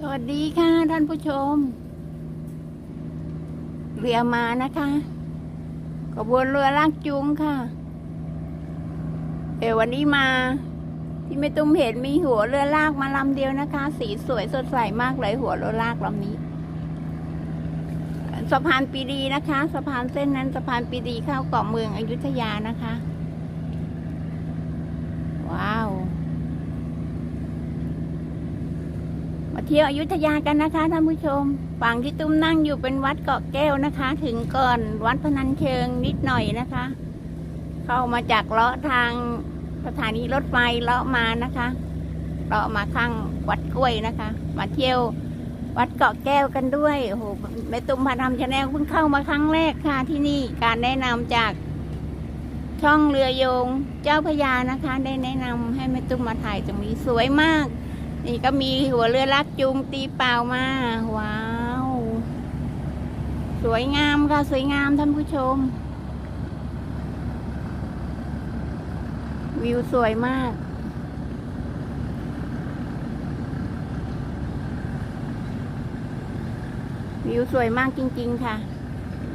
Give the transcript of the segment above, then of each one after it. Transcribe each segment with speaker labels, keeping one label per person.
Speaker 1: สวัสดีค่ะท่านผู้ชม เรือมานะคะขบวนเรือลากจูงค่ะเดี๋ยววันนี้มา ที่ไม่ตุ้มเห็นมีหัวเรือลากมาลำเดียวนะคะ สีสวยสดใสมากเลยหัวเรือลากลำนี้สะพานปีดีนะคะ สะพานเส้นนั้นสะพานปีดีเข้าเกาะเมืองอยุธยานะคะ ว้าว มา เที่ยวอยุธยากันนะคะท่านผู้ชมฝั่งที่ตุ้มนั่งอยู่เป็นวัดเกาะแก้วนะคะ ถึงก่อนวัดพนัญเชิงนิดหน่อยนะคะ เข้ามาจากเลาะทางสถานีรถไฟเลาะมานะคะเลาะมาข้างวัดกล้วยนะคะ มาเที่ยววัดเกาะแก้วกันด้วยโอ้โหแม่ตุ้มพาทำชาแนลเพิ่งเข้ามาครั้งแรกค่ะที่นี่การแนะนำจากช่องเรือโยงเจ้าพระยานะคะ ได้แนะนำให้แม่ตุ้มมาถ่ายตรงนี้สวยมาก นี่ก็มีหัวเรือลักจูงตีเปล่ามา ว้าว สวยงามค่ะ สวยงามท่านผู้ชม วิวสวยมากวิวสวยมากจริง ๆ ค่ะ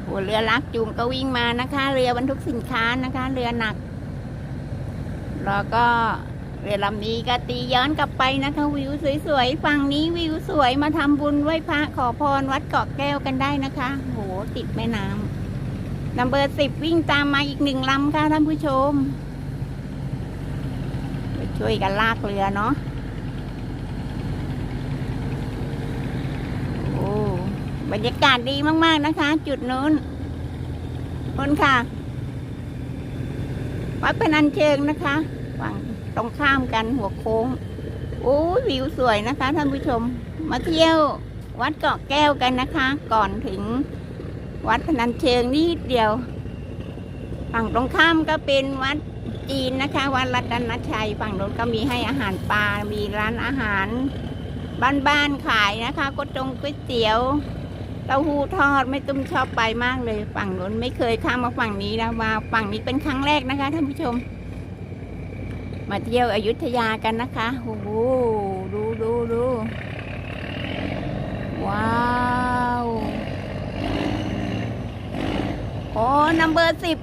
Speaker 1: หัวเรือลักจูงก็วิ่งมานะคะ เรือบรรทุกสินค้านะคะ เรือหนัก แล้วก็ เรือลำนี้ก็ตีย้อนกลับไปนะคะวิวสวยๆฝั่งนี้วิวสวยมาทำบุญไหว้พระขอพรวัดเกาะแก้วกันได้นะคะ โหติดแม่น้ำนัมเบอร์สิบวิ่งตามมาอีกหนึ่งลำค่ะท่านผู้ชม ช่วยกันลากเรือเนาะโอ้บรรยากาศดีมากๆนะคะ จุดนู้นนู้นค่ะ วัดพนัญเชิงนะคะฝั่ง ตรงข้ามกันหัวโค้งโอ้วิวสวยนะคะท่านผู้ชมมาเที่ยววัดเกาะแก้วกันนะคะ ก่อนถึงวัดพนัญเชิงนิดเดียว ฝั่งตรงข้ามก็เป็นวัดจีนนะคะ วัดรัตนชัย ฝั่งโน้นก็มีให้อาหารปลา มีร้านอาหาร บ้านๆขายนะคะก๋วยจงก๋วยเตี๋ยวเต้าหู้ทอดไม่ตุ้มชอบไปมากเลย ฝั่งโน้นไม่เคยข้ามมาฝั่งนี้นะมาฝั่งนี้เป็นครั้งแรกนะคะท่านผู้ชม มาเที่ยวอยุธยากันนะคะโอ้โหดูดูดูว้าวโอ้นัมเบอร์สิบ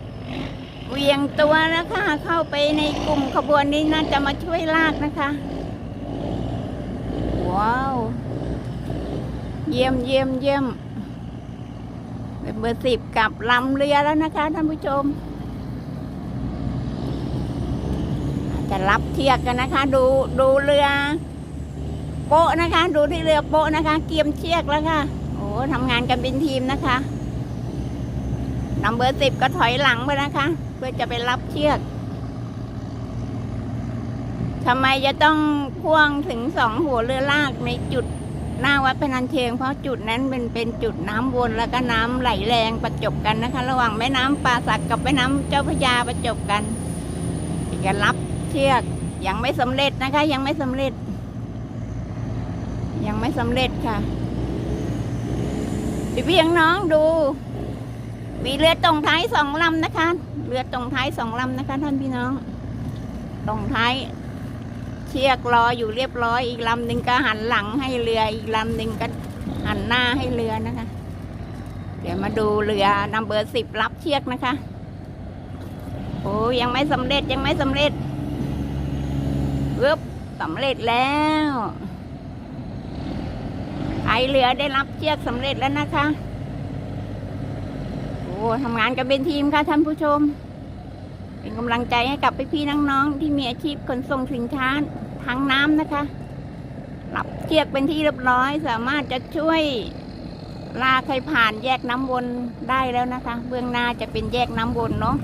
Speaker 1: เวียงตัวนะคะ เข้าไปในกลุ่มขบวนนี้น่าจะมาช่วยลากนะคะ ว้าว เยี่ยมเยี่ยมเยี่ยมเบอร์สิบกับลำเรือแล้วนะคะท่านผู้ชม จะรับเทียกกันนะคะ ดูดูเรือ โป๊ะนะคะ ดูที่เรือโป๊ะนะคะ เกียมเชือกแล้วค่ะโอ้ทำงานกันเป็นทีมนะคะนัมเบอร์สิบก็ถอยหลังไปนะคะ เพื่อจะไปรับเชือกทำไมจะต้องพ่วงถึงสองหัวเรือลากในจุดหน้าวัดพนัญเชิงเพราะจุดนั้นเป็นเป็นจุดน้ำวนแล้วก็น้ำไหลแรงประจบกันนะคะ ระหว่างแม่น้ำป่าสักกับแม่น้ำเจ้าพระยาประจบกันจะรับ เชือกยังไม่สำเร็จนะคะ ยังไม่สำเร็จ ยังไม่สำเร็จค่ะพี่พียงน้องดู มีเรือตรงท้ายสองลำนะคะ เรือตรงท้ายสองลำนะคะ ท่านพี่น้อง ตรงท้ายเชือกรออยู่เรียบร้อยอีกลำหนึ่งก็หันหลังให้เรืออีกลำหนึ่งก็หันหน้าให้เรือนะคะ เดี๋ยวมาดูเรือนัมเบอร์สิบรับเชือกนะคะ โอ้ยังไม่สำเร็จยังไม่สำเร็จ ปึ๊บสำเร็จแล้วไอเรือได้รับเชือกสำเร็จแล้วนะคะโอ้ทำงานกันเป็นทีมค่ะท่านผู้ชม เป็นกำลังใจให้กับพี่ๆน้องๆที่มีอาชีพขนส่งสินค้าทางน้ำนะคะรับเชือกเป็นที่เรียบร้อย สามารถจะช่วยลากให้ผ่านแยกน้ำวนได้แล้วนะคะ เบื้องหน้าจะเป็นแยกน้ำวนเนาะ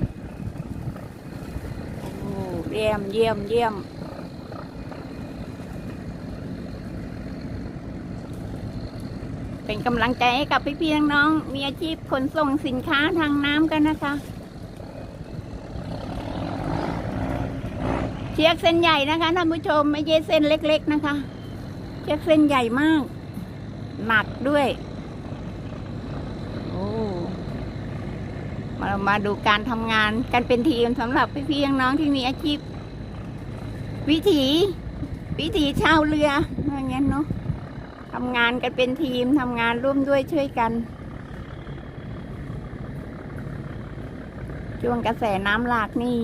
Speaker 1: โอ้เยี่ยมเยี่ยมเยี่ยม เป็นกำลังใจให้กับพี่ๆน้องๆมีอาชีพขนส่งสินค้าทางน้ำกันนะคะ เชือกเส้นใหญ่นะคะท่านผู้ชมไม่ใช่เส้นเล็ก ๆนะคะ เชือกเส้นใหญ่มาก หนักด้วยโอ้มามาดูการทำงานกันเป็นทีมสำหรับพี่ๆน้องๆที่มีอาชีพ วิถี วิถีชาวเรืออะไรเงี้ยเนาะ ทำงานกันเป็นทีมทำงานร่วมด้วยช่วยกัน ช่วงกระแสน้ำหลากนี่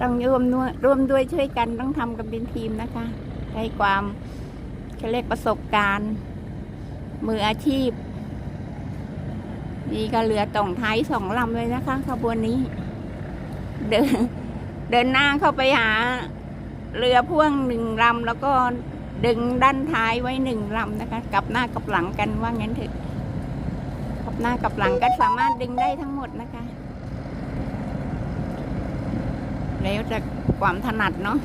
Speaker 1: ต้องร่วมด้วยร่วมด้วยช่วยกันต้องทำกันเป็นทีมนะคะใช้ความเขาเรียกประสบการณ์ มืออาชีพ นี่ก็เรือต่องท้ายสองลำเลยนะคะขบวนนี้ เดินเดินหน้าเข้าไปหา เรือพ่วงหนึ่งลำแล้วก็ ดึงด้านท้ายไว้หนึ่งลำนะคะกลับหน้ากับหลังกันว่างั้นเถอะกลับหน้ากับหลังก็สามารถดึงได้ทั้งหมดนะคะ แล้วแต่ความถนัดเนาะ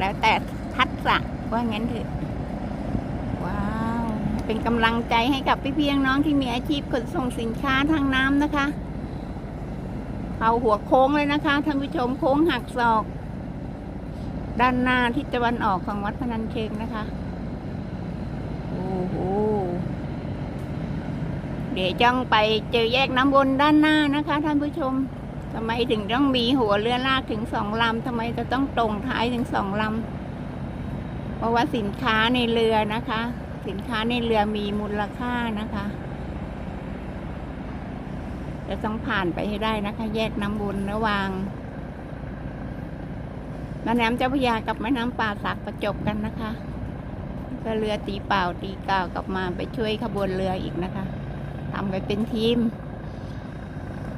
Speaker 1: แล้วแต่ทักษะว่างั้นเถอะว้าวเป็นกำลังใจให้กับพี่เพี่ๆน้องที่มีอาชีพขนส่งสินค้าทางน้ำนะคะ เอาหัวโค้งเลยนะคะท่านผู้ชมโค้งหักศอก ด้านหน้าทิศตะวันออกของวัดพนัญเชิงนะคะ โอ้โห เดี๋ยวจ้องไปเจอแยกน้ำวนด้านหน้านะคะ ท่านผู้ชมทำไมถึงต้องมีหัวเรือลากถึงสองลำทำไมจะต้องตรงท้ายถึงสองลำเพราะว่าสินค้าในเรือนะคะ สินค้าในเรือมีมูลค่านะคะจะต้องผ่านไปให้ได้นะคะ แยกน้ำวนระหว่าง แม่น้ำเจ้าพระยากับแม่น้ำป่าสักประจบกันนะคะก็เรือตีเปล่าตีกล่าวกลับมาไปช่วยขบวนเรืออีกนะคะทำไปเป็นทีม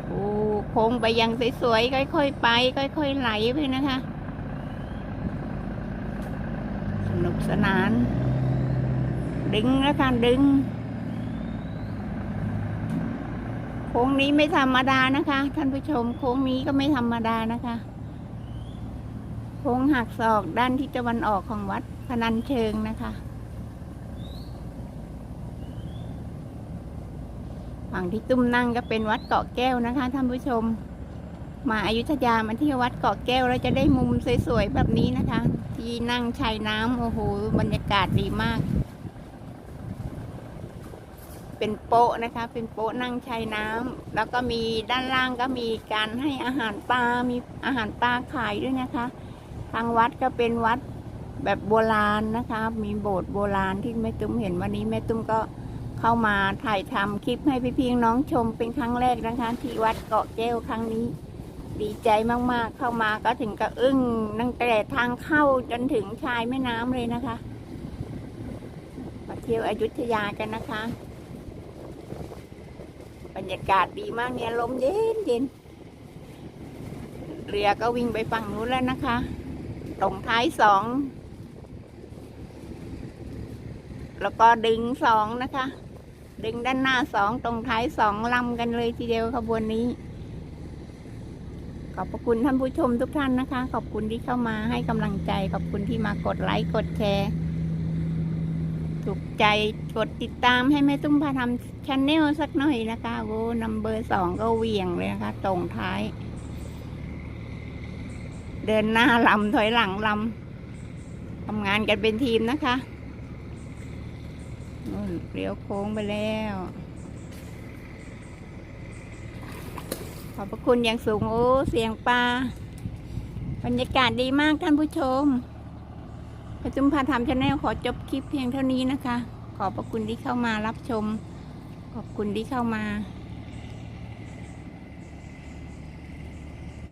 Speaker 1: โอ้โค้งไปยังสวยๆค่อยๆไป ค่อยๆไหลไปนะคะ สนุกสนาน ดึงแล้วค่ะดึง โค้งนี้ไม่ธรรมดานะคะ ท่านผู้ชมโค้งนี้ก็ไม่ธรรมดานะคะ ค้งหักศอกด้านทิศตะวันออกของวัดพนัญเชิงนะคะ ฝั่งที่ตุ้มนั่งก็เป็นวัดเกาะแก้วนะคะท่านผู้ชม มาอายุทยามาที่วัดเกาะแก้วเราจะได้มุมสวยๆแบบนี้นะคะ ที่นั่งชายน้ำโอ้โหบรรยากาศดีมาก เป็นโป๊ะนะคะ เป็นโป๊ะนั่งชายน้ำแล้วก็มีด้านล่างก็มีการให้อาหารปลา มีอาหารปลาขายด้วยนะคะ ทางวัดก็เป็นวัดแบบโบราณนะคะ มีโบสถ์โบราณที่แม่ตุ้มเห็นวันนี้แม่ตุ้มก็เข้ามาถ่ายทำคลิปให้พี่ๆน้องชมเป็นครั้งแรกนะคะ ที่วัดเกาะแก้วครั้งนี้ ดีใจมากๆเข้ามาก็ถึงกับอึ้งตั้งแต่ทางเข้าจนถึงชายแม่น้ำเลยนะคะมาเที่ยวอยุธยากันนะคะ บรรยากาศดีมากเนี่ยลมเย็นเย็นเรือก็วิ่งไปฝั่งนู้นแล้วนะคะ ตรงท้ายสอง แล้วก็ดึงสองนะคะ ดึงด้านหน้าสองตรงท้ายสองลำกันเลยทีเดียวขบวนนี้ ขอบพระคุณท่านผู้ชมทุกท่านนะคะ ขอบคุณที่เข้ามาให้กำลังใจ ขอบคุณที่มากดไลค์กดแชร์ถูกใจกดติดตามให้แม่ตุ้มพาทำช n แนลสักหน่อยนะคะโอ้นัมเบอร์สองก็เวียงเลยนะคะ ตรงท้าย เดินหน้าลำถอยหลังลำทำงานกันเป็นทีมนะคะนู่นเลี้ยวโค้งไปแล้ว ขอบพระคุณอย่างสูง โอ้ เสียงปลาบรรยากาศดีมากท่านผู้ชมพระจุมพาทำชาแนลขอจบคลิปเพียงเท่านี้นะคะ ขอบพระคุณที่เข้ามารับชม ขอบคุณที่เข้ามา